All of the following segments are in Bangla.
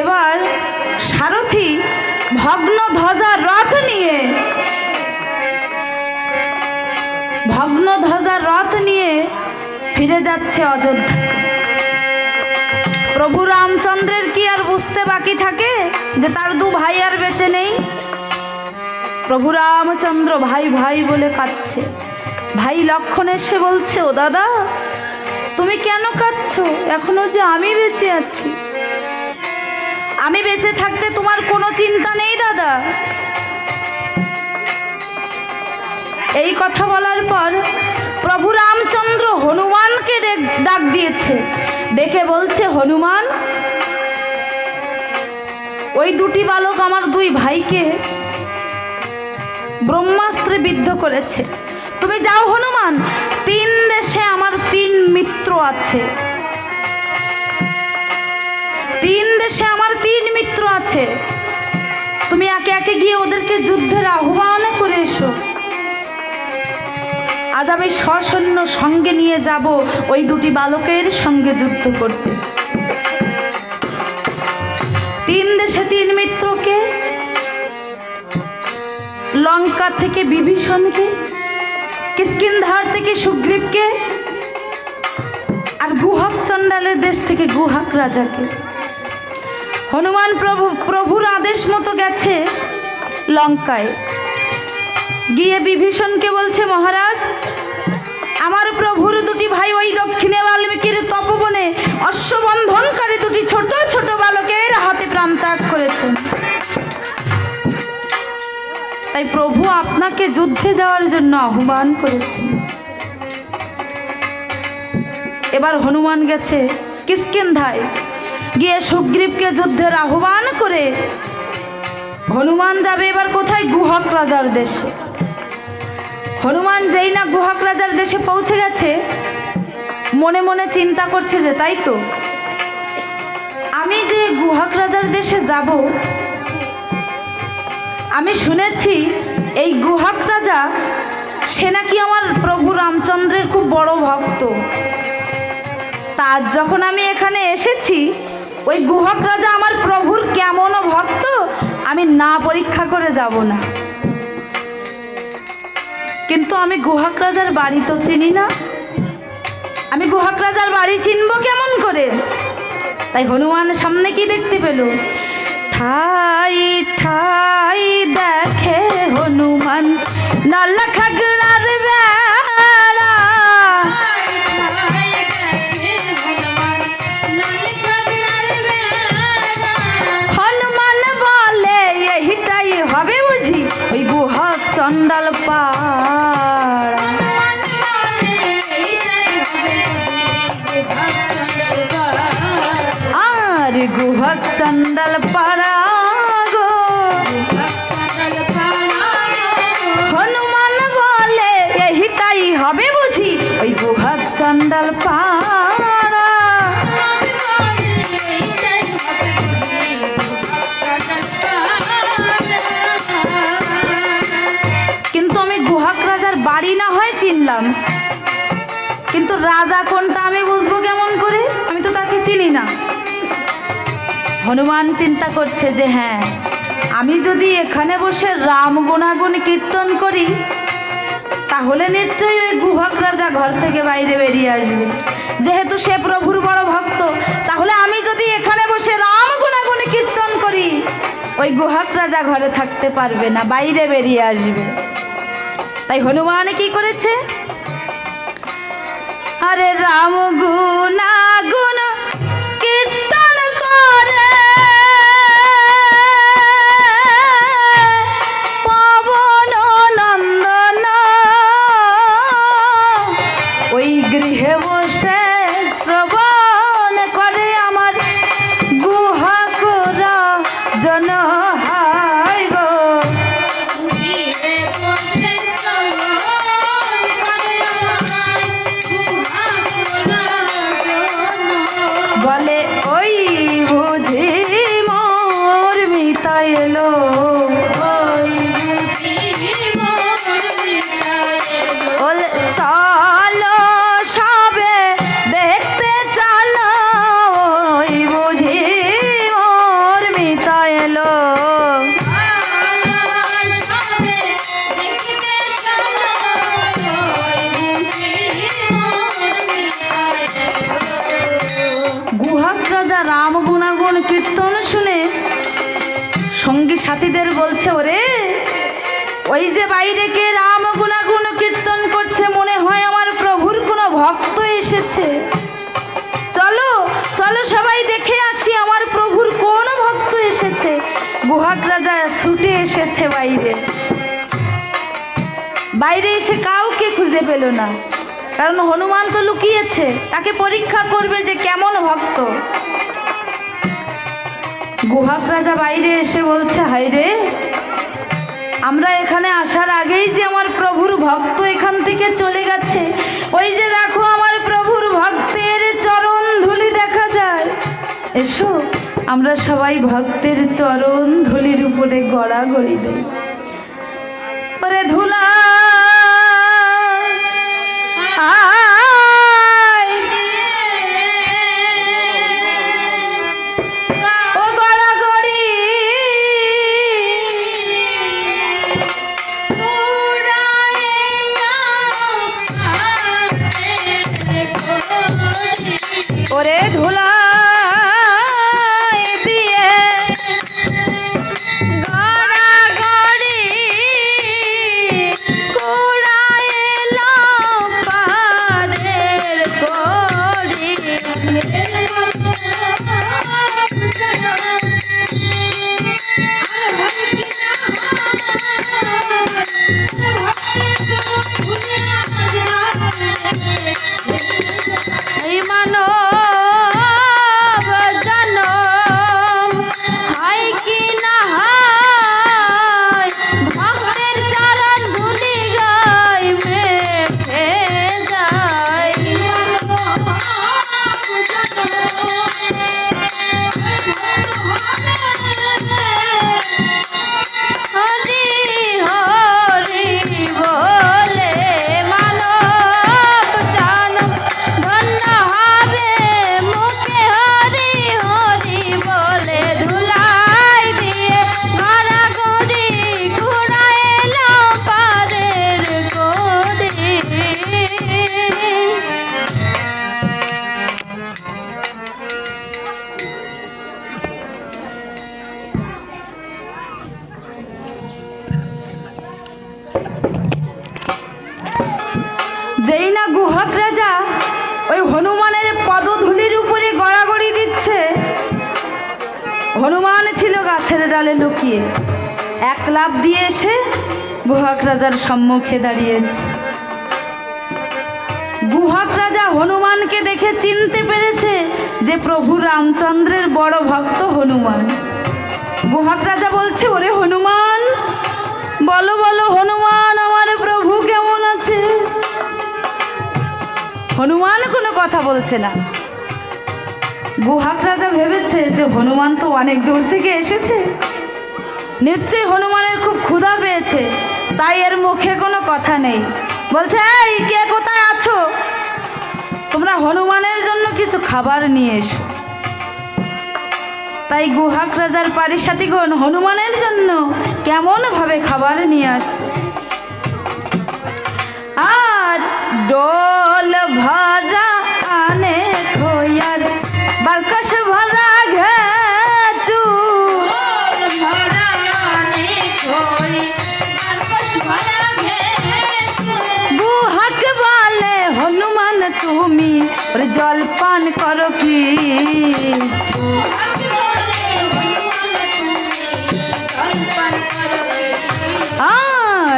এবার সারথি ভগ্ন ধ্বজার রথ নিয়ে ভগ্ন ধ্বজার রথ নিয়ে ফিরে যাচ্ছে অযোধ্যা। প্রভু রামচন্দ্রের কি আর বুঝতে বাকি থাকে যে তার দু ভাই আর বেঁচে নেই? প্রভু রামচন্দ্র ভাই ভাই বলে কাঁদছে। ভাই লক্ষণ এসে বলছে, ও দাদা, তুমি কেন কাঁদছো? এখনও যে আমি বেঁচে আছি। আমি বেঁচে থাকতে তোমার কোনো চিন্তা নেই, দাদা। এই কথা বলার পর প্রভু রামচন্দ্র হনুমানকে ডেক- দিয়েছে। ডেকে বলছে, হনুমান, ওই দুটি বালক আমার দুই ভাইকে ব্রহ্মাস্ত্রে বিদ্ধ করেছে। তুমি যাও, হনুমান। তিন দেশে আমার তিন মিত্র আছে। তিন দেশে আমার তিন মিত্র আছে। তুমি একে একে গিয়ে ওদেরকে যুদ্ধের আহ্বান করে এসো। আজ আমি সসৈন্য সঙ্গে নিয়ে যাব ওই দুটি বালকের সঙ্গে যুদ্ধ করতে। তিন দেশে তিন মিত্রকে, লঙ্কা থেকে বিভীষণকে, কিষ্কিন্ধার থেকে সুগ্রীবকে, আর গুহক চণ্ডালের দেশ থেকে গুহাক রাজাকে। হনুমান প্রভু, প্রভুর আদেশ মতো গেছে লঙ্কায়। গিয়ে বিভীষণকে বলছে, মহারাজ, আমার প্রভুর দুটি ভাই ওই দক্ষিণে বাল্মীকির তপবনে অশ্ববন্ধনকারী দুটি ছোট ছোট বালকের হাতে প্রাণ ত্যাগ করেছেন। তাই প্রভু আপনাকে যুদ্ধে যাওয়ার জন্য আহ্বান করেছেন। এবার হনুমান গেছে কিষ্কিন্ধায়। গিয়ে সুগ্রীবকে যুদ্ধের আহ্বান করে। হনুমান যাবে এবার কোথায়? গুহক রাজার দেশে। হনুমান যেই না গুহক রাজার দেশে পৌঁছে গেছে, মনে মনে চিন্তা করছে যে, তাই তো? আমি যে গুহক রাজার দেশে যাব, আমি শুনেছি এই গুহক রাজা, সে নাকি আমার প্রভু রামচন্দ্রের খুব বড় ভক্ত। তার যখন আমি এখানে এসেছি ওই গুহক রাজা আমার প্রভুর কেমন ভক্ত? আমি না পরীক্ষা করে যাব না। কিন্তু আমি গুহক রাজার বাড়ি তো চিনি না। আমি গুহক রাজার বাড়ি চিনব কেমন করে? তাই হনুমান সামনে কি দেখতে পেল? ঠাই ঠাই দেখে হনুমান নল্লা খাগড়ার বেড়া আর গুহক চণ্ডাল পাড়া গো। হনুমান বলে এইটাই হবে বুঝি? ওই গুহক চণ্ডাল পাড়া। কিন্তু আমি গুহক রাজার বাড়ি না হয় চিনলাম। কিন্তু রাজা কোনটা আমি বুঝব কেমন করে? চিনি না? হনুমান চিন্তা করছে যে হ্যাঁ আমি যদি এখানে বসে রাম গুণাগুণ কীর্তন করি, তাহলে নিশ্চয়ই ওই গুহক রাজা ঘর থেকে বাইরে বেরিয়ে আসবে। যেহেতু সে প্রভুর বড় ভক্ত, তাহলে আমি যদি এখানে বসে রাম গুণাগুণ কীর্তন করি, ওই গুহক রাজা ঘরে থাকতে পারবে না, বাইরে বেরিয়ে আসবে। তাই হনুমান কি করেছে? আরে রাম গুণা সাথীদের বলছে, ওরে, ওই যে বাইরে কে রাম গুণাগুণ কীর্তন করছে, মনে হয় আমার প্রভুর কোনো ভক্ত এসেছে। চলো চলো সবাই দেখে আসি আমার প্রভুর কোন ভক্ত এসেছে। গুহাক রাজা ছুটে এসেছে বাইরে। বাইরে এসে কাউকে খুঁজে পেল না, কারণ হনুমান তো লুকিয়েছে। তাকে পরীক্ষা করবে যে কেমন ভক্ত। গুহাক রাজা বাইরে এসে বলছে হাইরে আমরা এখানে আসার আগেই যে আমার প্রভুর ভক্ত এখান থেকে চলে গেছে। ওই যে দেখো আমার প্রভুর ভক্তের চরণ ধুলি দেখা যায়। এসো, আমরা সবাই ভক্তের চরণ ধুলির উপরে গড়াগড়ি দেই। ওরে ধুলা আয় যেই রাজা ওই হনুমানের পদধূলির উপরে গড়াগড়ি দিচ্ছে। হনুমান ছিল গাছের ডালে লুকিয়ে। এক লাভ দিয়ে এসে গুহক রাজার সম্মুখে দাঁড়িয়েছে। গুহক রাজা হনুমানকে দেখে চিনতে পেরেছে যে প্রভু রামচন্দ্রের বড় ভক্ত হনুমান। গুহক রাজা বলছে, ওরে হনুমান, বলো বলো হনুমান হনুমান কোনো কথা বলছে না। গুহাক রাজা ভেবেছে যে হনুমান তো অনেক দূর থেকে এসেছে। নিশ্চয়ই হনুমানের খুব ক্ষুধা পেয়েছে, তাই এর মুখে কোনো কথা নেই। বলছে, এই, কে কোথায় আছো? তোমরা হনুমানের জন্য কিছু খাবার নিয়ে এসো। তাই গুহাক রাজার পারিসাথীগণ হনুমানের জন্য কেমনভাবে খাবার নিয়ে আসছে?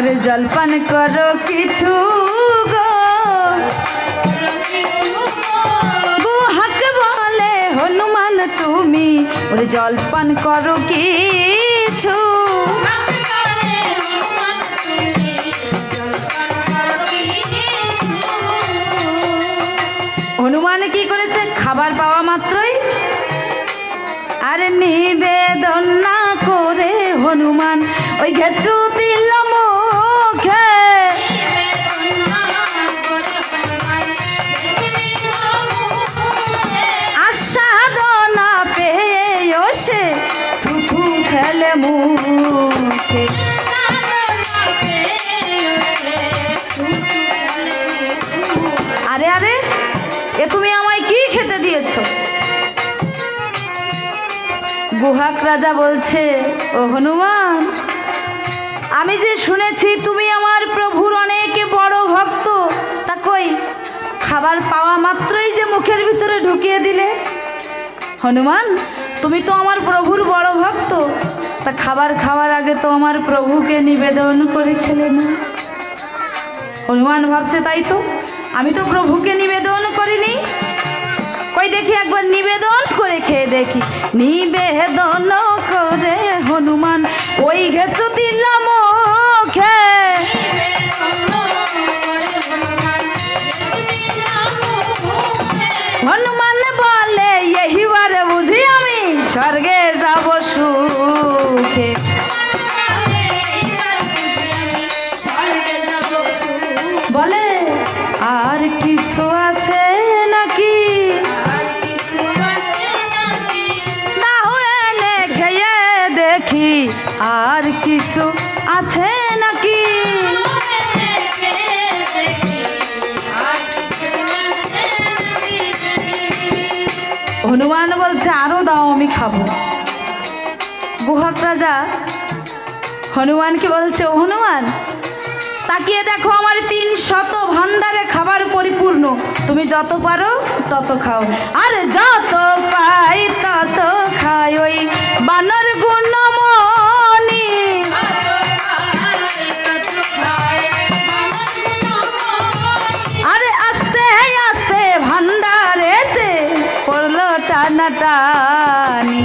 আর জলপান করো কিছু গুহাক বলে, হনুমান, তুমি ওরে জলপান করো কিছু। হনুমান কি করেছে? খাবার পাওয়া মাত্রই। আর নিবেদন না করে হনুমান ওই ঘেচু দিল গুহাক রাজা বলছে, ও হনুমান, আমি যে শুনেছি তুমি আমার প্রভুর অনেক বড় ভক্ত, তা কই? খাবার পাওয়া মাত্রই যে মুখের ভিতরে ঢুকিয়ে দিলে। হনুমান, তুমি তো আমার প্রভুর বড় ভক্ত, তা খাবার খাওয়ার আগে তো আমার প্রভুকে নিবেদন করে খেলে না। হনুমান ভাবছে, তাই তো, আমি তো প্রভুকে নিবেদন করিনি। কই দেখি একবার নিবেদন দেখি নিবেদন কিছু আছে নাকি? হনুমান বলছে, আরও দাও, আমি খাব। গুহক রাজা হনুমানকে বলছে, "ও হনুমান, তাকিয়ে দেখো, আমার তিন শত ভান্ডারে খাবার পরিপূর্ণ। তুমি যত পারো, তত খাও। আর যত পাই, তত খাই। ওই বানর গুণমণি টানাটানি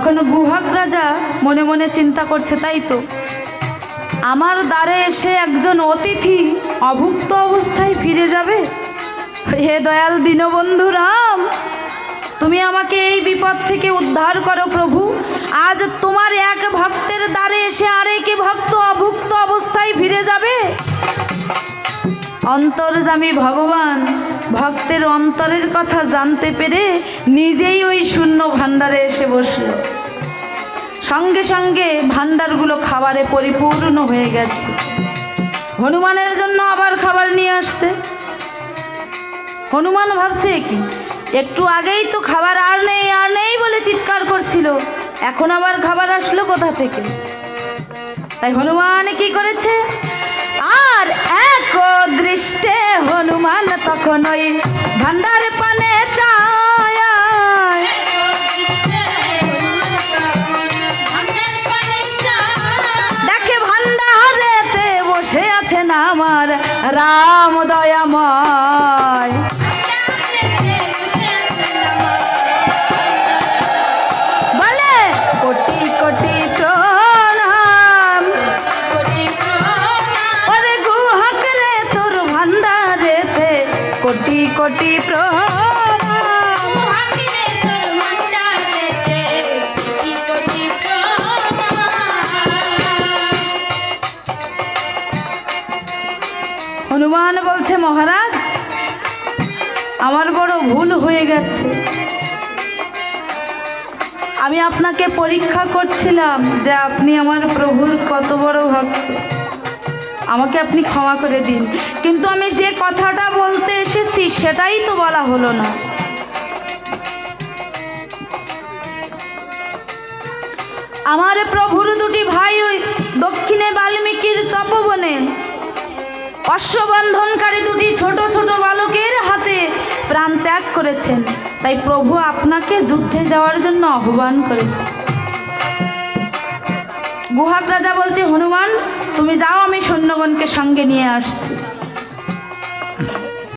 তখন গুহক রাজা মনে মনে চিন্তা করছে, তাই তো। আমার দ্বারে এসে একজন অতিথি অভুক্ত অবস্থায় ফিরে যাবে? হে দয়াল দীনবন্ধু রাম, তুমি আমাকে এই বিপদ থেকে উদ্ধার করো প্রভু। আজ তোমার এক ভক্তের দ্বারে এসে আরেক ভক্ত অভুক্ত অবস্থায় ফিরে যাবে। অন্তর্জামী ভগবান। ভক্তের অন্তরের কথা জানতে পেরে নিজেই ওই শূন্য ভাণ্ডারে এসে বসল। সঙ্গে সঙ্গে ভাণ্ডারগুলো খাবারে পরিপূর্ণ হয়ে গেছে। হনুমানের জন্য আবার খাবার নিয়ে আসছে। হনুমান ভাবছে কি, একটু আগেই তো খাবার আর নেই আর নেই বলে চিৎকার করছিল। এখন আবার খাবার আসলো কোথা থেকে? তাই হনুমান কি করেছে? আর এক দৃষ্টে হনুমান তখন ওই ভান্ডার পানে দেখে ভান্ডারেতে বসে আছেন আমার রাম দয়াময়। মহারাজ, আমার বড় ভুল হয়ে গেছে। আমি আপনাকে পরীক্ষা করছিলাম যে আপনি আমার প্রভুর কত বড় ভক্ত। আমাকে আপনি ক্ষমা করে দিন। কিন্তু আমি যে কথাটা বলতে এসেছি, সেটাই তো বলা হলো না। আমার প্রভুর দুটি ভাই ওই দক্ষিণে বাল্মীকির তপবনে। অশ্ববন্ধনকারী দুটি ছোট ছোট বালকের হাতে প্রাণ ত্যাগ করেছেন। তাই প্রভু আপনাকে যুদ্ধে যাওয়ার জন্য আহ্বান করেছে। গুহাক রাজা বলছে, হনুমান, তুমি যাও, আমি সৈন্যগণকে সঙ্গে নিয়ে আসছি।